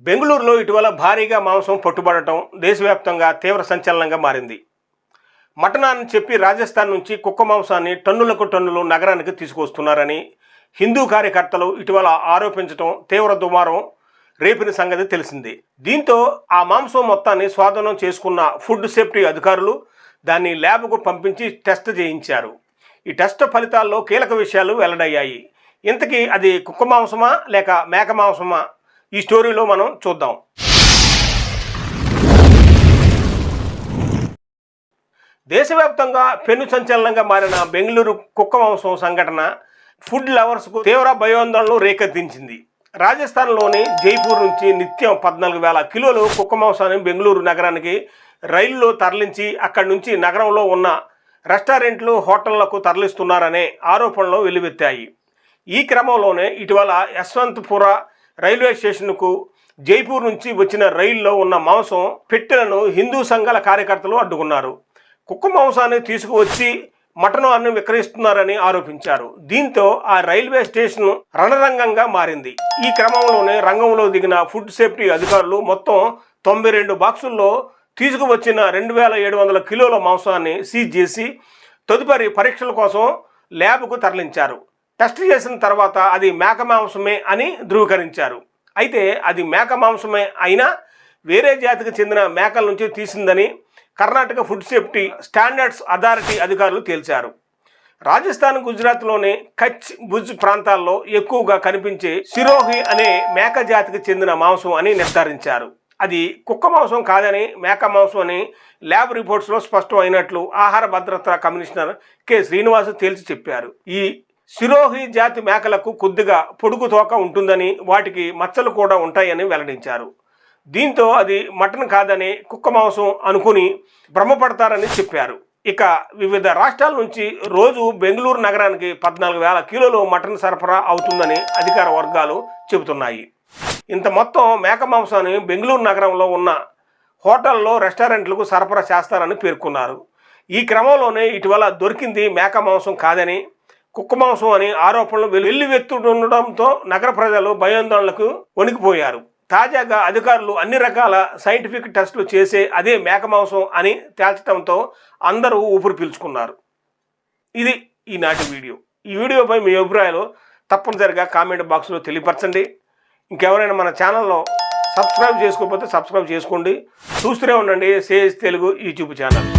బెంగళూరులో ఇటీవల భారీగా మాంసం పట్టుబడటం దేశవ్యాప్తంగా తీవ్ర సంచలనంగా మారింది. మటనాన్ని చెప్పి రాజస్థాన్ నుంచి కుక్క మాంసాన్ని టన్నులకు టన్నులు నగరానికి తీసుకొస్తున్నారని హిందూ కార్యకర్తలు ఇటీవల ఆరోపించడం తీవ్ర దుమారం రేపిన సంగతి తెలిసింది. దీంతో ఆ మాంసం మొత్తాన్ని స్వాధీనం చేసుకున్న ఫుడ్ సేఫ్టీ అధికారులు దాన్ని ల్యాబ్కు పంపించి టెస్ట్ చేయించారు. ఈ టెస్ట్ ఫలితాల్లో కీలక విషయాలు వెల్లడయ్యాయి. ఇంతకీ అది కుక్క మాంసమా లేక మేక మాంసమా ఈ స్టోరీలో మనం చూద్దాం. దేశవ్యాప్తంగా పెను సంచలనంగా మారిన బెంగళూరు కుక్క మాంసం సంఘటన ఫుడ్ లవర్స్కు తీవ్ర భయోందోళనలు రేకెత్తించింది. రాజస్థాన్లోని జైపూర్ నుంచి నిత్యం పద్నాలుగు వేల కిలోలు కుక్క మాంసాన్ని బెంగళూరు నగరానికి రైల్లో తరలించి అక్కడి నుంచి నగరంలో ఉన్న రెస్టారెంట్లు హోటళ్ళకు తరలిస్తున్నారనే ఆరోపణలు వెల్లువెత్తాయి. ఈ క్రమంలోనే ఇటీవల యశ్వంత్పుర రైల్వే స్టేషన్కు జైపూర్ నుంచి వచ్చిన రైల్లో ఉన్న మాంసం పెట్టెలను హిందూ సంఘాల కార్యకర్తలు అడ్డుకున్నారు. కుక్క మాంసాన్ని తీసుకువచ్చి మటనాన్ని విక్రయిస్తున్నారని ఆరోపించారు. దీంతో ఆ రైల్వే స్టేషన్ రణరంగంగా మారింది. ఈ క్రమంలోనే రంగంలో దిగిన ఫుడ్ సేఫ్టీ అధికారులు మొత్తం తొంభై రెండు బాక్సుల్లో తీసుకువచ్చిన రెండు వేల ఏడు వందల కిలోల మాంసాన్ని సీజ్ చేసి తదుపరి పరీక్షల కోసం ల్యాబ్కు తరలించారు. టెస్ట్ చేసిన తర్వాత అది మేక మాంసమే అని ధృవీకరించారు. అయితే అది మేక మాంసమే అయినా వేరే జాతికి చెందిన మేకల నుంచి తీసిందని Karnataka food safety standards authority అధికారులు తేల్చారు. రాజస్థాన్ గుజరాత్లోని కచ్ భుజ్ ప్రాంతాల్లో ఎక్కువగా కనిపించే సిరోహి అనే మేక జాతికి చెందిన మాంసం అని నిర్ధారించారు. అది కుక్క మాంసం కాదని మేక మాంసం అని ల్యాబ్ రిపోర్ట్స్లో స్పష్టం అయినట్లు ఆహార భద్రత కమిషనర్ కె. శ్రీనివాస్ తేల్చి చెప్పారు. ఈ సిరోహి జాతి మేకలకు కొద్దిగా పొడుగు తోక ఉంటుందని వాటికి మచ్చలు కూడా ఉంటాయని వెల్లడించారు. దీంతో అది మటన్ కాదని కుక్క మాంసం అనుకుని భ్రమపడతారని చెప్పారు. ఇక వివిధ రాష్ట్రాల నుంచి రోజు బెంగళూరు నగరానికి పద్నాలుగు వేల కిలోలు మటన్ సరఫరా అవుతుందని అధికార వర్గాలు చెబుతున్నాయి. ఇంత మొత్తం మేక మాంసాన్ని బెంగళూరు నగరంలో ఉన్న హోటల్లో రెస్టారెంట్లకు సరఫరా చేస్తారని పేర్కొన్నారు. ఈ క్రమంలోనే ఇటీవల దొరికింది మేక మాంసం కాదని కుక్క మాంసం అని ఆరోపణలు వెల్లువెత్తుండడంతో నగర ప్రజలు భయాందోళనలకు వణికిపోయారు. తాజాగా అధికారులు అన్ని రకాల సైంటిఫిక్ టెస్టులు చేసే అదే మేక మాంసం అని తేల్చడంతో అందరూ ఊపిరి పీల్చుకున్నారు. ఇది ఈనాటి వీడియో. ఈ వీడియోపై మీ అభిప్రాయాలు తప్పనిసరిగా కామెంట్ బాక్స్లో తెలియపరచండి. ఇంకెవరైనా మన ఛానల్లో సబ్స్క్రైబ్ చేసుకోకపోతే సబ్స్క్రైబ్ చేసుకోండి. చూస్తూనే ఉండండి. Sage Telugu YouTube channel.